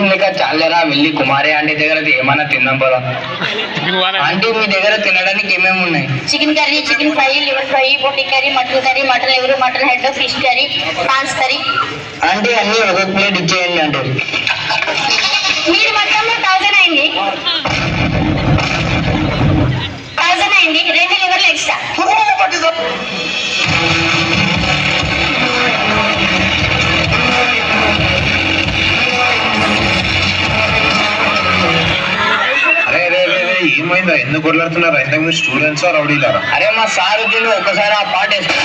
లేక చాలేరా వెళ్ళి కుమారి ఆంటీ దగ్గర ఏమన్నా తిందాం పదా. ఆంటీ మీ దగ్గర తినడానికి ఏమేమి ఉన్నాయి? Chicken curry chicken fry liver fry బోటి కర్రీ మటన్ కర్రీ మటన్ ఎవరు mutton head fish curry prawns curry. Aunty అన్ని ఒక ప్లేట్ ఇచ్చేయండి ఆంటీ. మీరు మొత్తం థౌసండ్ అయింది. థౌసండ్ అయింది. రెండు లివర్లు ఎక్స్ట్రా. ఏమైందా ఎందుకు కొట్లాడుతున్నారా? ఇంతకు మీరు స్టూడెంట్స్ రౌడీలారా? అరే మా సార్ వచ్చిండు ఒక్కసారి ఆ పాట వేసుకో.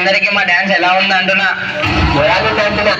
అందరికి మా డాన్స్ ఎలా ఉంది అంటున్నా అంటున్నా